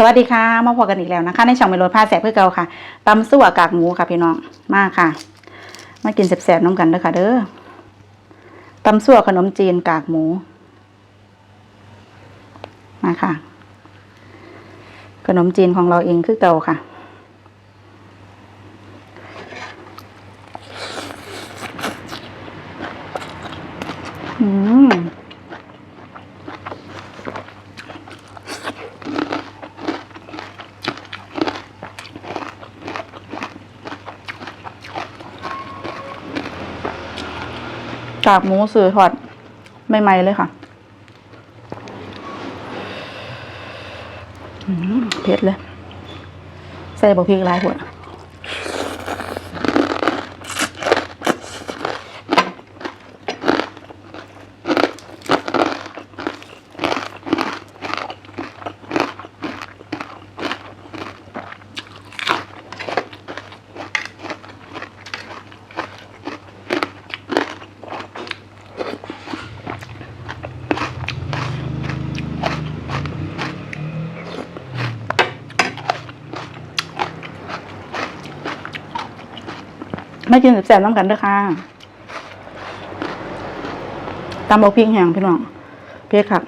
สวัสดีค่ะ มาพบกันอีกแล้วนะคะ ในช่องเมโลดผ้าแสบเพื่อเก่าค่ะตำสั่วกากหมูค่ะพี่น้องมาค่ะ มากินแสบๆน้ำกันเด้อค่ะ เด้อตำสั่วขนมจีนกากหมูมาค่ะ ขนมจีนของเราเองคือเก่าค่ะอืม กากหมูสื่อทอดใหม่ๆเลยค่ะเผ็ดเลย ใส่บะพริกหลายหัวด ไม่กินแสบน้ำกันเด้อค่ะตำบะพริกแห้งพี่น้องเผ็ดค่ะ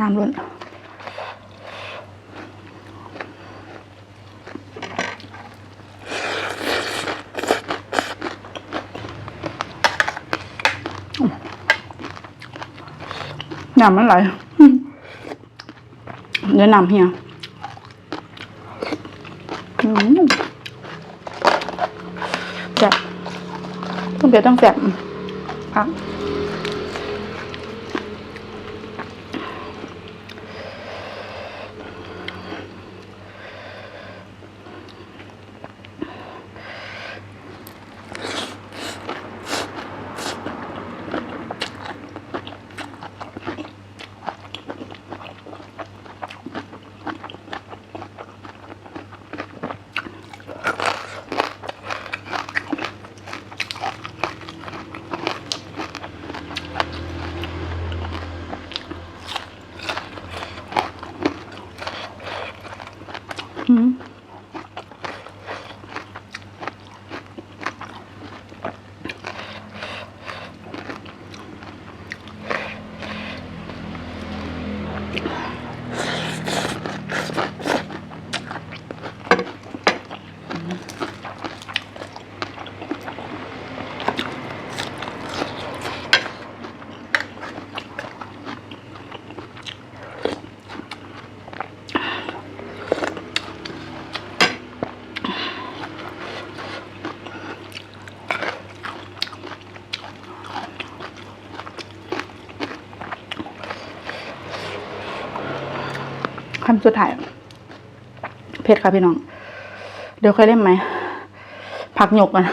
น้ำล้นน้ำมันไหลเดี๋ยวน้ำเฮียแซ่บต้องเผ็ดต้องแซ่บพักอื ม คำสุดท้ายเผ็ดค่ะพี่น้อง เดี๋ยวเคยเล่นไหม ผักหยกกัน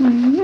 อืม